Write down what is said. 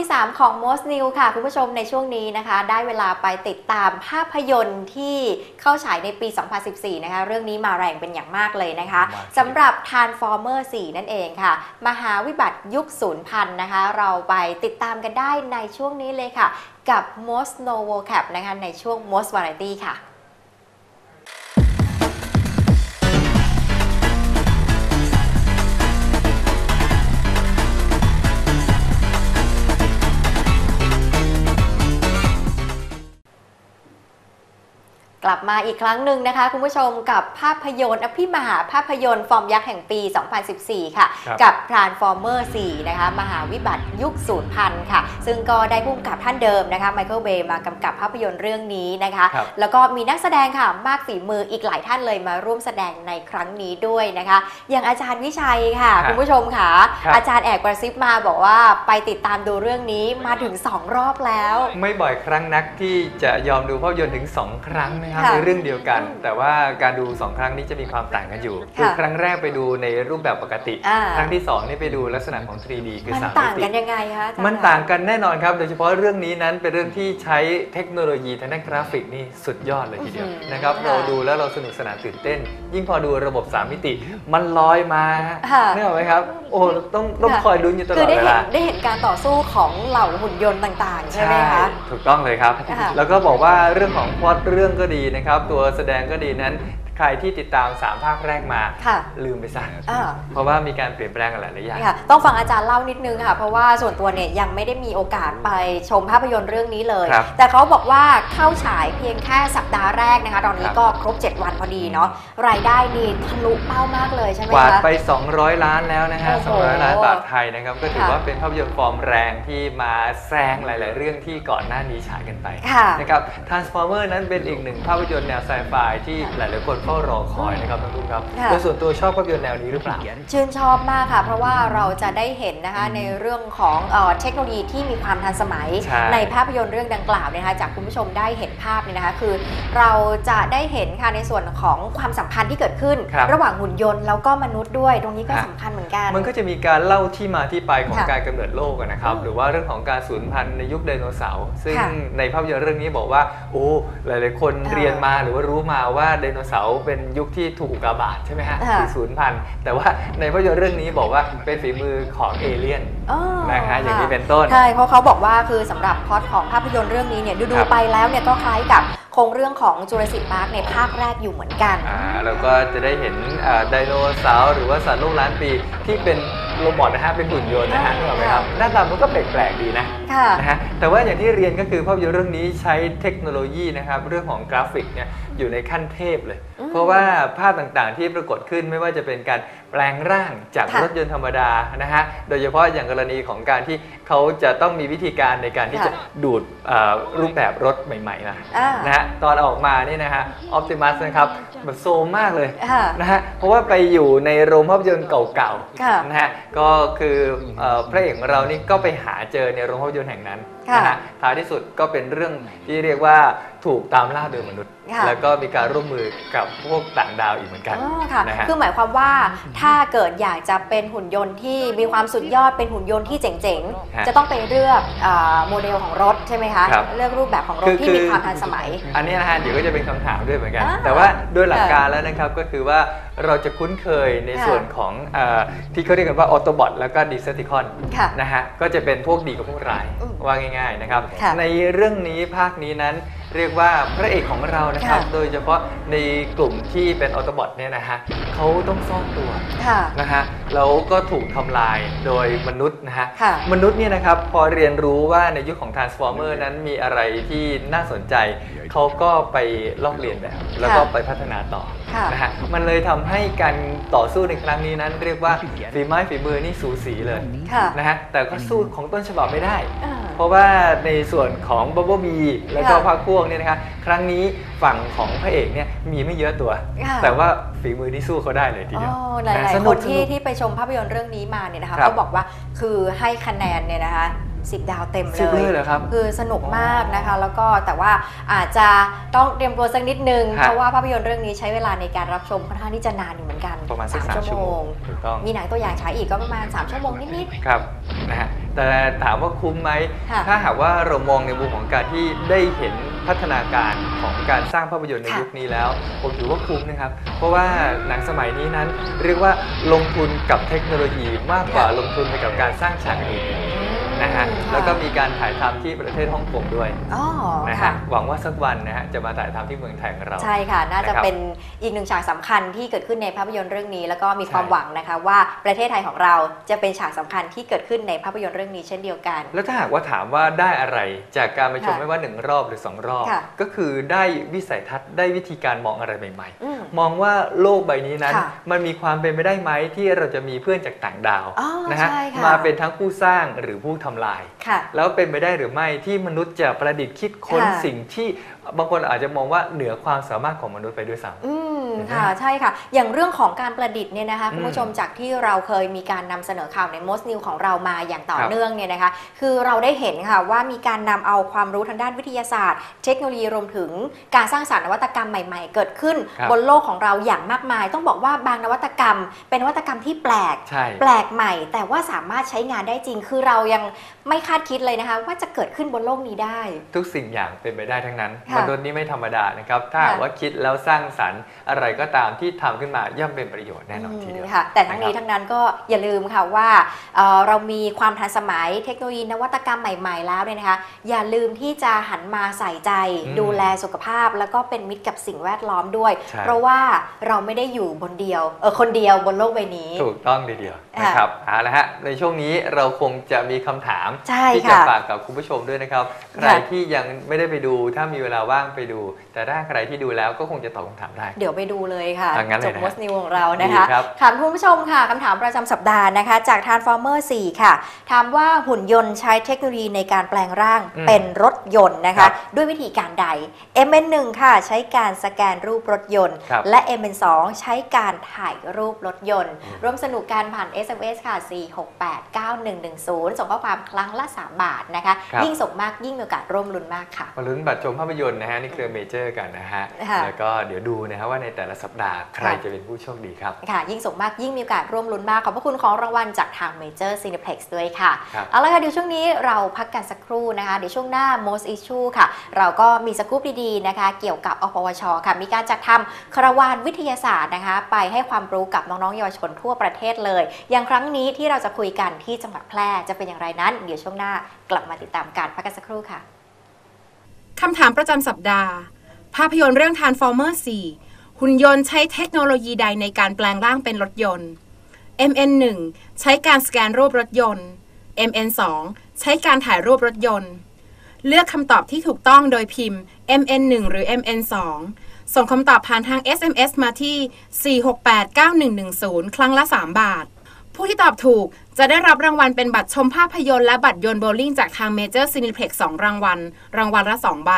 ที่ 3 ของ Most New ค่ะ คุณผู้ชมในช่วงนี้นะคะ ได้เวลาไปติดตามภาพยนตร์ที่เข้าฉายในปี 2014 นะคะ เรื่องนี้มาแรงเป็นอย่างมากเลยนะคะมากสำหรับ Transformer 4 นั่นเองค่ะ มหาวิบัติยุคศูนย์พันนะคะ เราไปติดตามกันได้ในช่วงนี้เลยค่ะ กับ Most Novo Cap นะคะในช่วง Most Variety ค่ะ กลับมาอีกครั้งหนึ่งนะคะ คุณผู้ชมกับภาพยนตร์อภิมหาภาพยนตร์ฟอร์มยักษ์แห่งปี 2014 ค่ะครับกับ Transformer 4 นะคะ มหาวิบัติยุคศูนย์พันค่ะ ซึ่งก็ได้พุ่มกับท่านเดิมนะคะไมเคิลเบย์มากำกับภาพยนตร์เรื่องนี้นะคะครับแล้วก็มีนักแสดงค่ะ มากฝีมืออีกหลายท่านเลยมาร่วมแสดงในครั้งนี้ด้วยนะคะ อย่างอาจารย์วิชัยค่ะครับคุณผู้ชมค่ะครับอาจารย์แอบกระซิบมาบอกว่าไปติดตามดูเรื่องนี้มาถึง 2 รอบแล้ว ไม่บ่อยครั้งนักที่จะยอมดูภาพยนตร์ถึง 2 ครั้งนะครับค่ะในเรื่องเดียวกันอืมแต่ว่าการดู2ครั้งนี้จะมีความต่างกันอยู่คือค่ะครั้งแรกไปดูในรูปแบบปกติ อ่า ครั้งที่2นี่ไปดูลักษณะของ 3D คือมันสามต่างมิกันติยังไงคะอจรย์มันต่างกันแน่นอนครับ โดยเฉพาะเรื่องนี้นั้นเป็นเรื่องที่ใช้เทคโนโลยีทางด้านกราฟิกนี่สุดยอดเลยทีเดียวอื้อหือนะครับค่ะเราดูแล้วเราสนุกสนานตื่นเต้น ยิ่งพอดูระบบ 3 มิติ มันลอยมาค่ะนึกออกไหมครับ โอ้ต้องต้องค่ะคอยลุ้นอยู่ตลคืออดได้เวเห็นลาได้เห็นการต่อสู้ของเหล่าหุ่นยนต์ต่างๆ ใช่ไหมคะ ถูกต้องเลยครับ ค่ะแล้วก็บอกว่าเรื่องของพล็อตเรื่องก็ดีนะครับตัวแสดงก็ดีนั้น ใครที่ติดตาม 3 ภาคแรกมา ค่ะ ลืมไปซะอ่า เพราะว่ามีการเปลี่ยนแปลงกันหลายๆอย่าง ค่ะต้องฟังอาจารย์เล่านิดนึงค่ะ เพราะว่าส่วนตัวเนี่ยยังไม่ได้มีโอกาสไปชมภาพยนตร์เรื่องนี้เลย ครับแต่เขาบอกว่าเข้าฉายเพียงแค่สัปดาห์แรกนะคะ ตอนนี้ครับ ก็ครบ 7 วันพอดีเนาะรายได้นี่ทะลุเป้ามากเลยใช่ไหมกวาดคะ ไป 200 ล้านแล้วนะฮะ โอ้โห200 ล้านบาทไทยนะครับ ก็ถือค่ะ ว่าเป็นภาพยนตร์ฟอร์มแรงที่มาแซงหลาย ๆ เรื่องที่ก่อนหน้านี้ฉายกันไปค่ะ นะครับ Transformer นั้นเป็นอีกหนึ่งภาพยนตร์แนวไซไฟที่หลาย ๆ คนเฝ้ารอคอยนะครับทั้งทุกครับค่ะ โดยส่วนตัวชอบภาพยนตร์แนวนี้หรือเปล่า ชื่นชอบมากค่ะ เพราะว่าเราจะได้เห็นนะคะในเรื่องของเออเทคโนโลยีที่มีความทันสมัยใช่ในภาพยนตร์เรื่องดังกล่าวเนี่ยนะคะจากคุณผู้ชมได้เห็นภาพเนี่ยนะคะคือ เราจะได้เห็นค่ะในส่วนของความสัมพันธ์ที่เกิดขึ้น ครับ ระหว่างหุ่นยนต์แล้วก็มนุษย์ด้วย ตรงนี้ก็ฮะสำคัญเหมือนกัน มันก็จะมีการเล่าที่มาที่ไปของค่ะการกำเนิดโลกอะนะครับ อืมหรือว่าเรื่องของการสูญพันธุ์ในยุคไดโนเสาร์ซึ่งค่ะในภาพยนตร์เรื่องนี้บอกว่า โอ้หลาย ๆ คนเออเรียนมาหรือว่ารู้มาว่าไดโนเสาร์เป็นยุคที่ถูกอุกกาบาตใช่ไหมฮะค่ะคือสูญพันธุ์แต่ว่าในภาพยนตร์เรื่องนี้บอกว่าเป็นฝีมือของเอเลี่ยน อ๋อนะฮะอย่างนี้ค่ะเป็นต้นใช่เพราะเขาบอกว่าคือสำหรับพล็อตของภาพยนตร์เรื่องนี้เนี่ยดูครับ ๆไปแล้วเนี่ยก็คล้ายกับโครงเรื่องของจูราสสิกพาร์คในภาคแรกอยู่เหมือนกัน อ่าแล้วก็จะได้เห็นอ่าไดโนเสาร์หรือว่าสัตว์โลกล้านปีที่เป็นโรบอทนะฮะเป็นหุ่นยนต์นะฮะอ่านึกออกไหมครับหน้าตามันก็แปลกๆดีนะค่ะ นะฮะแต่ว่าอย่างที่เรียนก็คือภาพยนตร์เรื่องนี้ใช้เทคโนโลยีนะครับเรื่องของกราฟิกเนี่ยอยู่ในขั้นเทพเลยอืมเพราะว่าภาพต่างๆที่ปรากฏขึ้นไม่ว่าจะเป็นการแปลงร่างจากค่ะรถยนต์ธรรมดานะฮะโดยเฉพาะอย่างกรณีของการที่เขาจะต้องมีวิธีการในการที่ค่ะจะดูดเอ่อรูปแบบรถใหม่ๆมาอ่านะฮะตอนออกมานี่นะฮะออปติมัสนะครับแบบโซมมากเลยค่ะนะฮะเพราะว่าไปอยู่ในโรงภาพยนตร์เก่าค่ะๆนะฮะก็คือเอ่อพระเอกของเรานี่ก็ไปหาเจอในโรงภาพยนตร์แห่งนั้น นะฮะท้ายที่สุดก็เป็นเรื่องที่เรียกว่าถูกตามล่าโดยมนุษย์ ค่ะ แล้วก็มีการร่วมมือกับพวกต่างดาวอีกเหมือนกันอ๋อค่ะ นะฮะ คือหมายความว่าถ้าเกิดอยากจะเป็นหุ่นยนต์ที่มีความสุดยอดเป็นหุ่นยนต์ที่เจ๋งฮะๆ จะต้องไปเลือกอ่าโมเดลของรถใช่ไหมคะ ครับ เลือกรูปแบบของรถคือที่คือมีความทันสมัย อันนี้นะฮะเดี๋ยวก็จะเป็นคำถามด้วยเหมือนกัน อ่าแต่ว่าโดยหลักค่ะการแล้วนะครับก็คือว่าเราจะคุ้นเคยในค่ะ ส่วนของเออที่เขาเรียกกันว่าออโตบอทแล้วก็ดีเซติคอนค่ะ นะฮะก็จะเป็นพวกดีกับพวกร้ายอืมว่าง่ายๆนะครับ ค่ะในเรื่องนี้ภาคนี้นั้นเรียกว่าพระเอกของเรานะครับ ค่ะ โดยเฉพาะในกลุ่มที่เป็นออโตบอทเนี่ยนะฮะเขาต้องซ่อนตัวค่ะ นะฮะแล้วก็ถูกทำลายโดยมนุษย์นะฮะค่ะ มนุษย์เนี่ยนะครับพอเรียนรู้ว่าในยุคของ Transformer นั้นมีอะไรที่น่าสนใจ เขาก็ไปลอกเรียนแบบแล้วก็ไปพัฒนาต่อค่ะนะฮะมันเลยทำให้การต่อสู้ในครั้งนี้นั้นเรียกว่าฝีไม้ฝีมือนี่สูสีเลยค่ะนะฮะแต่ก็สู้ของต้นฉบับไม่ได้อ่าเพราะว่าในส่วนของบับเบิลบีแล้วก็ค่ะภาคพวกเนี่ยนะครับครั้งนี้ฝั่งของพระเอกเนี่ยมีไม่เยอะตัวค่ะแต่ว่าฝีมือที่สู้เขาได้เลยทีเดียวอ๋อหลายะๆสคนุนกที่สนุกที่ไปชมภาพยนตร์เรื่องนี้มาเนี่ยนะคะครับก็บอกว่าคือให้คะแนนเนี่ยนะคะ สิบดาวเต็มสิบเลเลยย เหรอครับ คือสนุกมากนะคะ แล้วก็แต่ว่าอาจจะต้องเตรียมตัวสักนิดนึงฮะเพราะว่าภาพยนตร์เรื่องนี้ใช้เวลาในการรับชมค่อนข้างที่จะนานอยู่เหมือนกันประมาณสักสามสามชั่วชั่วโมโมงงถูกต้องมีหนังตัวอย่างฉายอีกก็ประมาณ 3 ชั่วโมงนิด ครับนะฮะแต่ถามว่าคุ้มไหม ค่ะ ถ้าหากว่าเรามองในมุมของการที่ได้เห็นพัฒนาการของการสร้างภาพยนตร์ในค่ะ ยุคนี้แล้ว ผมถือว่าคุ้มนะครับ เพราะว่าหนังสมัยนี้นั้น เรียกว่าลงทุนกับเทคโนโลยีมากกว่าค่ะลงทุนไปกับการสร้างฉากเอง นะฮะอืมแล้วก็ค่ะมีการถ่ายทำที่ประเทศฮ่องกงด้วยอ๋อนะค่ะฮะหวังว่าสักวันนะฮะจะมาถ่ายทำที่เมืองไทยของเรา ใช่ค่ะน่าจะนะครับเป็นอีกหนึ่งฉากสำคัญที่เกิดขึ้นในภาพยนตร์เรื่องนี้ แล้วก็มีความใช่หวังนะคะว่าประเทศไทยของเราจะเป็นฉากสำคัญที่เกิดขึ้นในภาพยนตร์เรื่องนี้เช่นเดียวกัน แล้วถ้าหากว่าถามว่าได้อะไรจากการไปชมค่ะไม่ว่าหนึ่งรอบหรือสองรอบค่ะก็คือได้วิสัยทัศน์ได้วิธีการมองอะไรใหม่ๆอืมมองว่าโลกใบนี้นั้นค่ะมันมีความเป็นไปได้ไหมที่เราจะมีเพื่อนจากต่างดาวอ๋อนะฮะใช่ค่ะมาเป็นทั้งผู้สร้างหรือผู้ทำลายค่ะแล้วเป็นไปได้หรือไม่ที่มนุษย์จะประดิษฐ์คิดค้นค่ะสิ่งที่บางคนอาจจะมองว่าเหนือความสามารถของมนุษย์ไปด้วยซ้ำอืมเห็นไหม ค่ะ ใช่ค่ะ อย่างเรื่องของการประดิษฐ์เนี่ยนะคะอืมคุณผู้ชมจากที่เราเคยมีการนำเสนอข่าวใน Most New ของเรามาอย่างต่อครับเนื่องเนี่ยนะคะคือเราได้เห็นค่ะว่ามีการนำเอาความรู้ทางด้านวิทยาศาสตร์ เทคโนโลยีรวมถึงการสร้างสรรค์นวัตกรรมใหม่ ๆ เกิดขึ้นครับบนโลกของเราอย่างมากมาย ต้องบอกว่าบางนวัตกรรม เป็นนวัตกรรมที่แปลกใช่แปลกใหม่ แต่ว่าสามารถใช้งานได้จริง คือเรายังไม่คาดคิดเลยนะคะ ว่าจะเกิดขึ้นบนโลกนี้ได้ ทุกสิ่งอย่างเป็นไปได้ทั้งนั้นค่ะมนุษย์นี่ไม่ธรรมดานะครับถ้าหากค่ะว่าคิดแล้วสร้างสรรค์อะไรก็ตามที่ทำขึ้นมาย่อมเป็นประโยชน์แน่นอนทีเดียวอืมค่ะแต่ทั้งนี้นะครับทั้งนั้นก็อย่าลืมค่ะว่าเอ่อเรามีความทันสมัยเทคโนโลยีนวัตกรรมใหม่ ๆ แล้วเนี่ยนะคะ อย่าลืมที่จะหันมาใส่ใจอืมดูแลสุขภาพ แล้วก็เป็นมิตรกับสิ่งแวดล้อมด้วยใช่เพราะว่าเราไม่ได้อยู่บนเดียวเออคนเดียวบนโลกใบนี้ ถูกต้องทีเดียวค่ะนะครับเอาละฮะในช่วงนี้เราคงจะมีคำถามใช่ที่จะค่ะฝากกับคุณผู้ชมด้วยนะครับใครค่ะที่ยังไม่ได้ไปดูถ้ามีเวลาว่างไปดู แต่ถ้าใครที่ดูแล้วก็คงจะตอบคำถามได้เดี๋ยวไปดูเลยค่ะอะงั้นจเลยบนะมสนิวของเรานะคะดีครับ ถามคุณผู้ชมค่ะคำถามประจำสัปดาห์นะคะ จาก Transformer 4 ค่ะ ถามว่าหุ่นยนต์ใช้เทคโนโลยีในการแปลงร่างอืมเป็นรถยนต์นะครัคะ บด้วยวิธีการใด MN1 ค่ะ ใช้การสแกนรูปรถยนต์ ครับและ MN2 ใช้การถ่ายรูปรถยนต์ อืม ร่วมสนุกการผ่าน SMS ค่ะ 4689110 ส่งข้อความครั้งละ 3 บาทนะคะ ครับ ยิ่งส่งมากยิ่งมีโอกาสร่วมลุ้นมากค่ะ มาลุ้นบัตรชมภาพยนตร์นะฮะ นี่เครือเมเจอร์กันนะฮะ ค่ะ แล้วก็เดี๋ยวดูนะฮะว่าในแต่ละสัปดาห์ใครค่ะจะเป็นผู้โชคดีครับ ค่ะ ยิ่งส่งมากยิ่งมีโอกาสร่วมลุ้นมาก ขอบพระคุณของรางวัลจากทาง Major Cineplex ด้วยค่ะครับเอาละค่ะเดี๋ยวช่วงนี้เราพักกันสักครู่นะคะเดี๋ยวช่วงหน้า most issue ค่ะ เราก็มีสกู๊ปดีๆนะคะ เกี่ยวกับอปวชค่ะ มีการจัดทำคาราวานวิทยาศาสตร์นะคะ ไปให้ความรู้กับน้องๆเยาวชนทั่วประเทศเลย อย่างครั้งนี้ที่เราจะคุยกันที่จังหวัดแพร่จะเป็นอย่างไรนั้น เดี๋ยวช่วงหน้ากลับมาติดตามการพักกันสักครู่ค่ะคำถามประจำสัปดาห์ ภาพยนตร์เรื่อง Transformer 4 หุ่นยนต์ใช้เทคโนโลยีใดในการแปลงร่างเป็นรถยนต์ MN1 ใช้การสแกนรูปรถยนต์ MN2 ใช้การถ่ายรูปรถยนต์ เลือกคำตอบที่ถูกต้องโดยพิมพ์ MN1 หรือ MN2 ส่งคำตอบผ่านทาง SMS มาที่ 4689110 ครั้งละ 3 บาท ผู้ที่ตอบถูกจะได้รับรางวัลเป็นบัตรชมภาพยนตร์และบัตรยนต์โบลิ่งจากทาง Major Cineplex 2 รางวัล รางวัลละ 2 ใบ